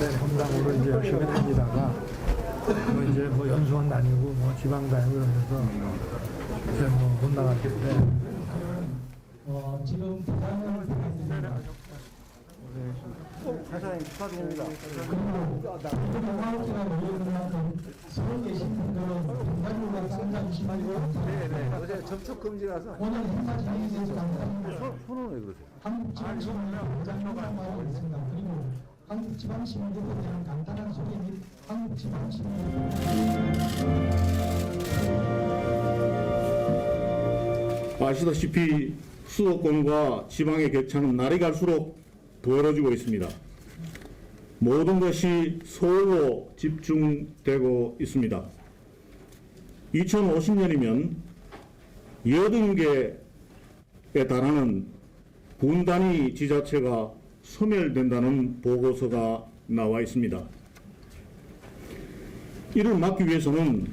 네, hom당으로 이제 열심히 다니다가 뭐 이제 뭐 연수원 다니고 뭐 지방 다니고 이러면서 이제 뭐 못 나갔는데 어, 지금 드리겠습니다. 사장님 축하드립니다. 하우스가 모여있는 서울 계신 분들은 분담과 상담시키고 네네. 어제 접촉 금지라서. 오늘 행사 진행에 대해서 감사합니다. 손은 왜 그러세요? 한국지방시민의 보장을 있습니다. 그리고 한국지방시민들에 대한 간단한 소개 및 한국지방시민 아시다시피 수도권과 지방의 격차는 날이 갈수록 벌어지고 있습니다. 모든 것이 서울로 집중되고 있습니다. 2050년이면 80개에 달하는 분단위 지자체가 소멸된다는 보고서가 나와 있습니다. 이를 막기 위해서는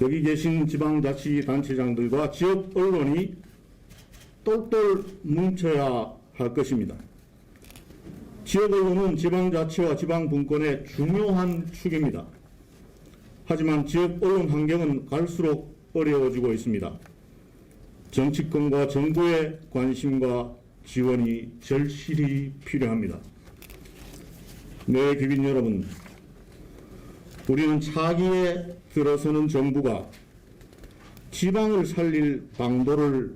여기 계신 지방자치단체장들과 지역 언론이 똘똘 뭉쳐야 할 것입니다. 지역 언론은 지방자치와 지방분권의 중요한 축입니다. 하지만 지역 언론 환경은 갈수록 어려워지고 있습니다. 정치권과 정부의 관심과 지원이 절실히 필요합니다. 네, 귀빈 여러분, 우리는 차기에 들어서는 정부가 지방을 살릴 방도를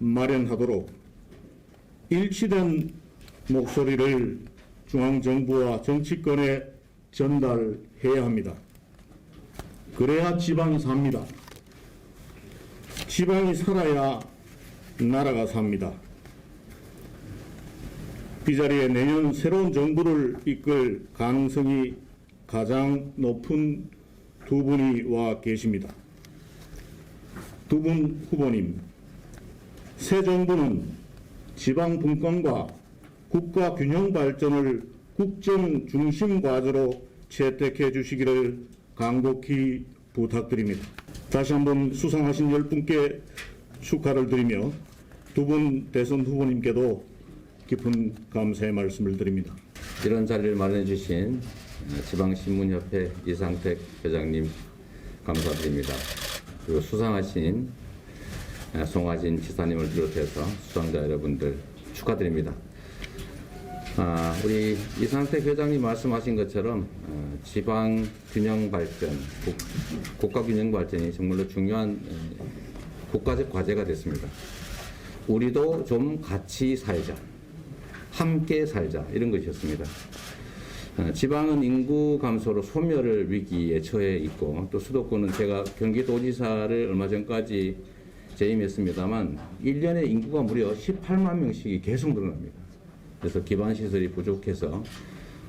마련하도록 일치된 목소리를 중앙정부와 정치권에 전달해야 합니다. 그래야 지방이 삽니다. 지방이 살아야 나라가 삽니다. 이 자리에 내년 새로운 정부를 이끌 가능성이 가장 높은 두 분이 와 계십니다. 두 분 후보님, 새 정부는 지방 분권과 국가 균형 발전을 국정 중심 과제로 채택해 주시기를 간곡히 부탁드립니다. 다시 한번 수상하신 열 분께 축하를 드리며 두 분 대선 후보님께도 깊은 감사의 말씀을 드립니다. 이런 자리를 마련해 주신 지방신문협회 이상택 회장님 감사드립니다. 그리고 수상하신 송하진 지사님을 비롯해서 수상자 여러분들 축하드립니다. 아, 우리 이상택 회장님 말씀하신 것처럼 어, 지방 균형 발전, 국, 국가 균형 발전이 정말로 중요한 어, 국가적 과제가 됐습니다. 우리도 좀 같이 살자. 함께 살자 이런 것이었습니다. 어, 지방은 인구 감소로 소멸을 위기에 처해 있고 또 수도권은 제가 경기도지사를 얼마 전까지 재임했습니다만 1년에 인구가 무려 18만 명씩이 계속 늘어납니다. 그래서 기반 시설이 부족해서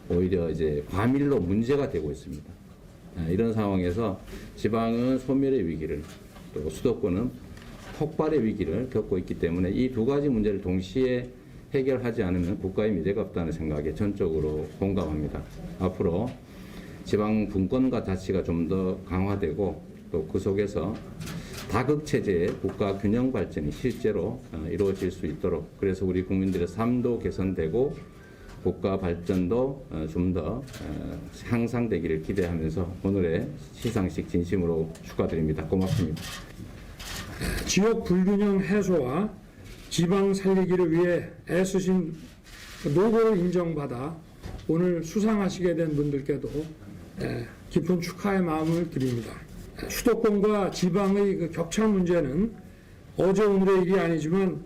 오히려 이제 과밀로 문제가 되고 있습니다. 아, 이런 상황에서 지방은 소멸의 위기를 또 수도권은 폭발의 위기를 겪고 있기 때문에 이 두 가지 문제를 동시에 해결하지 않으면 국가의 미래가 없다는 생각에 전적으로 공감합니다. 앞으로 지방 분권과 자치가 좀 더 강화되고 또 그 속에서 다극 체제의 국가 균형 발전이 실제로 어, 이루어질 수 있도록 그래서 우리 국민들의 삶도 개선되고 국가 발전도 어, 좀더 향상되기를 기대하면서 오늘의 시상식 진심으로 축하드립니다. 고맙습니다. 지역 불균형 해소와 지방 살리기를 위해 애쓰신 노고를 인정받아 오늘 수상하시게 된 분들께도 예, 깊은 축하의 마음을 드립니다. 수도권과 지방의 그 격차 문제는 어제 오늘의 일이 아니지만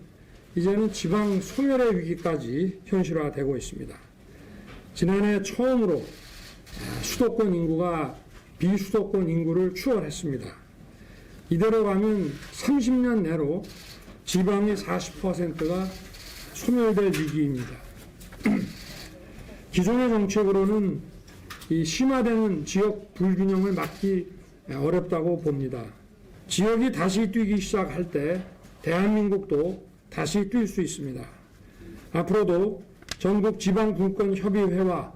이제는 지방 소멸의 위기까지 현실화되고 있습니다. 지난해 처음으로 아, 수도권 인구가 비수도권 인구를 추월했습니다. 이대로 가면 30년 내로 지방의 40%가 소멸될 위기입니다. 기존의 정책으로는 이 심화되는 지역 불균형을 막기 어렵다고 봅니다. 지역이 다시 뛰기 시작할 때 대한민국도 다시 뛸 수 있습니다. 앞으로도 전국 지방분권협의회와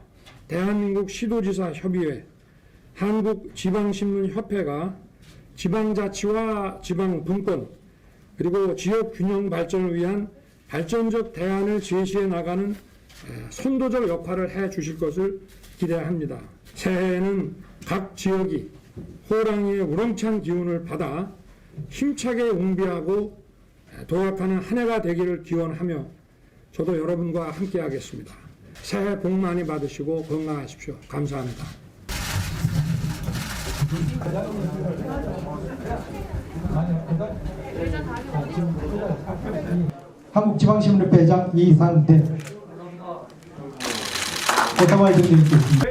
대한민국 시도지사 협의회, 한국지방신문협회가 지방자치와 지방분권, 그리고 지역 균형 발전을 위한 발전적 대안을 제시해 나가는 에, 선도적 역할을 해 주실 것을 기대합니다. 새해에는 각 지역이 호랑이의 우렁찬 기운을 받아 힘차게 웅비하고 에, 도약하는 한 해가 되기를 기원하며 저도 여러분과 함께 하겠습니다. 새해 복 많이 받으시고 건강하십시오. 감사합니다. 한국지방신문협회 회장 이상대 고타마이 드리겠습니다.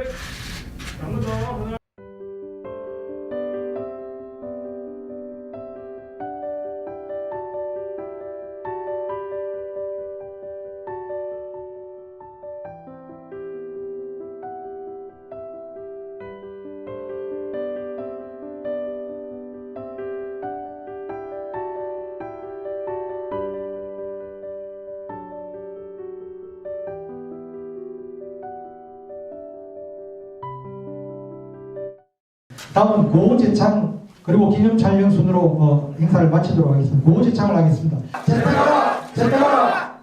다음은 고재창 그리고 기념 촬영 순으로 어, 행사를 마치도록 하겠습니다. 고재창을 하겠습니다. 재탕하라! 재탕하라!